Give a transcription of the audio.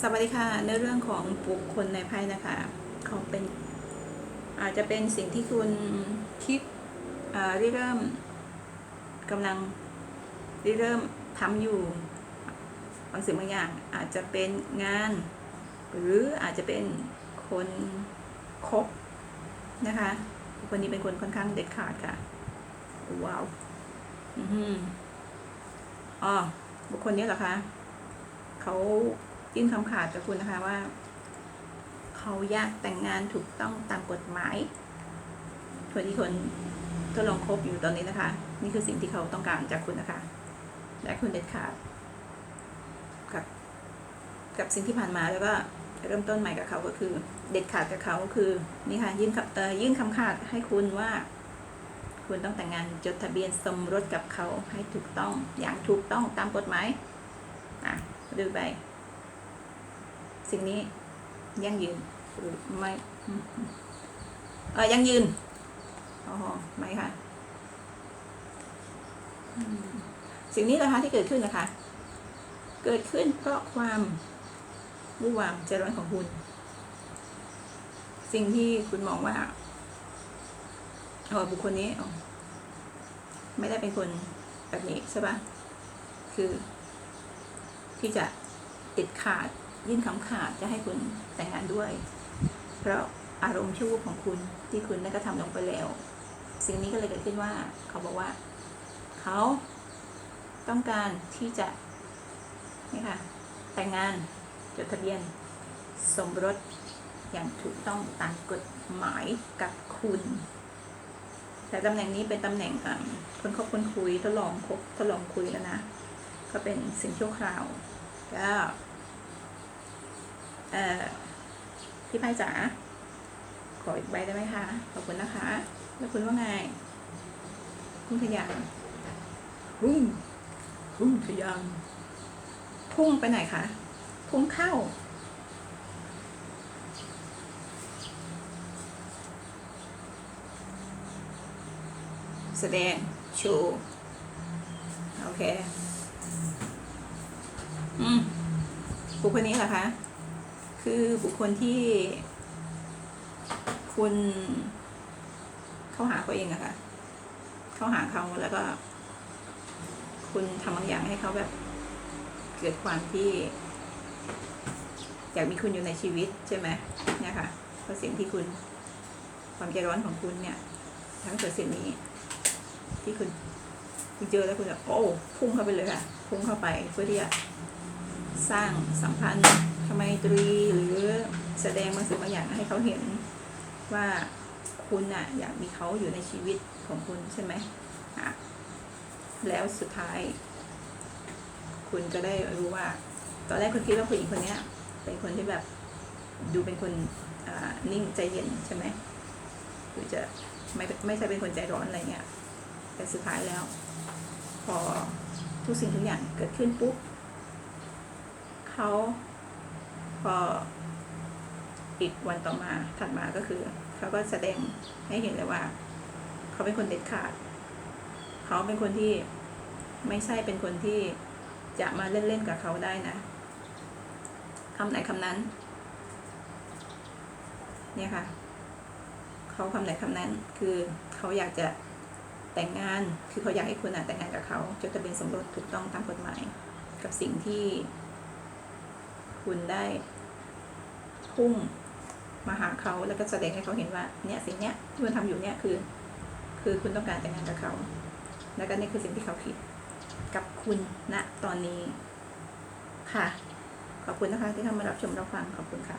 สวัสดีค่ะในเรื่องของบุคคลในไพ่นะคะเขาเป็นอาจจะเป็นสิ่งที่คุณคิดอ่าริเริ่มกำลังริเริ่มทำอยู่บางสิ่งบางอย่างอาจจะเป็นงาน หรืออาจจะเป็นคนคบนะคะคนนี้เป็นคนค่อนข้างเด็ดขาดค่ะว้าวอืออ๋อบุคคลนี้เหรอคะเขา ยื่นคำขาดกับคุณนะคะว่า เขาอยากแต่งงานถูกต้องตามกฎหมายคนที่คนทดลองคบอยู่ตอนนี้นะคะ นี่คือสิ่งที่เขาต้องการจากคุณนะคะ และคุณเด็ดขาดกับกับสิ่งที่ผ่านมาแล้วก็เริ่มต้นใหม่กับเขาก็คือ เด็ดขาดกับเขาก็คือนี่ค่ะยื่นคำเอ่อยื่นคำขาดให้คุณว่า คุณต้องแต่งงานจดทะเบียนสมรสกับเขาให้ถูกต้องอย่างถูกต้องตามกฎหมายอะดูไป สิ่งนี้ยั่งยืนหรือไม่เออยั่งยืนอ๋อไม่ค่ะสิ่งนี้นะคะที่เกิดขึ้นนะคะ เกิดขึ้นเพราะความวุ่นวามใจร้อนของคุณ สิ่งที่คุณมองว่าเออบุคคลนี้ไม่ได้เป็นคนแบบนี้ใช่ปะคือที่จะติดขาด ยื่นคำขาดจะให้คุณแต่งงานด้วย เพราะอารมณ์ชั่ววูบของคุณที่คุณได้กระทำลงไปแล้ว สิ่งนี้ก็เลยเกิดขึ้นว่า เขาบอกว่า เขาต้องการที่จะนี่ค่ะแต่งงานจดทะเบียนสมรสอย่างถูกต้องตามกฎหมายกับคุณ แต่ตำแหน่งนี้เป็นตำแหน่งคนคบคนคุยทดลองคบทดลองคุยแล้วนะ ก็เป็นสิ่งชั่วคราวก็ เอ่อพี่ไพ่จ๋าขออีกใบได้ไหมคะ ขอบคุณนะคะ แล้วคุณว่าไง พุ่งทะยานพุ่งพุ่งทะยานพุ่งไปไหนคะ พุ่งเข้า แสดงโชว์โอเค อืมบุคคลนี้เหรอคะ คือบุคคลที่คุณเข้าหาเขาเองอะค่ะ เข้าหาเขาแล้วก็ คุณทำบางอย่างให้เขาแบบ เกิดความที่ อยากมีคุณอยู่ในชีวิตใช่ไหมเนี่ยค่ะเพราะสิ่งที่คุณ ความใจร้อนของคุณเนี่ย ทั้งเกิดสิ่งนี้ ที่คุณคุณเจอแล้วคุณแบบโอ้พุ่งเข้าไปเลยค่ะ พุ่งเข้าไปเพื่อที่จะสร้างสัมพันธ์ ไมตรีหรือแสดงบางสิ่งบางอย่างให้เขาเห็นว่าคุณน่ะอยากมีเขาอยู่ในชีวิตของคุณใช่ไหมอะแล้วสุดท้าย คุณก็ได้รู้ว่า ตอนแรกคุณคิดว่าผู้หญิงคนนี้เป็นคนที่แบบดูเป็นคนนิ่งใจเย็นใช่ไหมหรือจะไม่ไม่ใช่เป็นคนใจร้อนอะไรเงี้ยแต่สุดท้ายแล้ว พอทุกสิ่งทุกอย่างเกิดขึ้นปุ๊บเขา พออีกวันต่อมาถัดมาก็คือ เขาก็แสดงให้เห็นเลยว่า เขาเป็นคนเด็ดขาด เขาเป็นคนที่ไม่ใช่เป็นคนที่จะมาเล่นๆกับเขาได้นะคำไหนคำนั้น เนี่ยค่ะ เขาคำไหนคำนั้น คือเขาอยากจะแต่งงาน คือเขาอยากให้คุณอะแต่งงานกับเขาจดทะเบียนสมรสถูกต้องตามกฎหมาย กับสิ่งที่ คุณได้พุ่งมาหาเขาแล้วก็แสดงให้เขาเห็นว่าเนี่ยสิ่งเนี้ยที่คุณทำอยู่เนี่ยคือ คือคุณต้องการแต่งงานกับเขา แล้วก็นี่คือสิ่งที่เขาคิดกับคุณณตอนนี้ค่ะ ขอบคุณนะคะที่เข้ามารับชมรับฟังขอบคุณค่ะ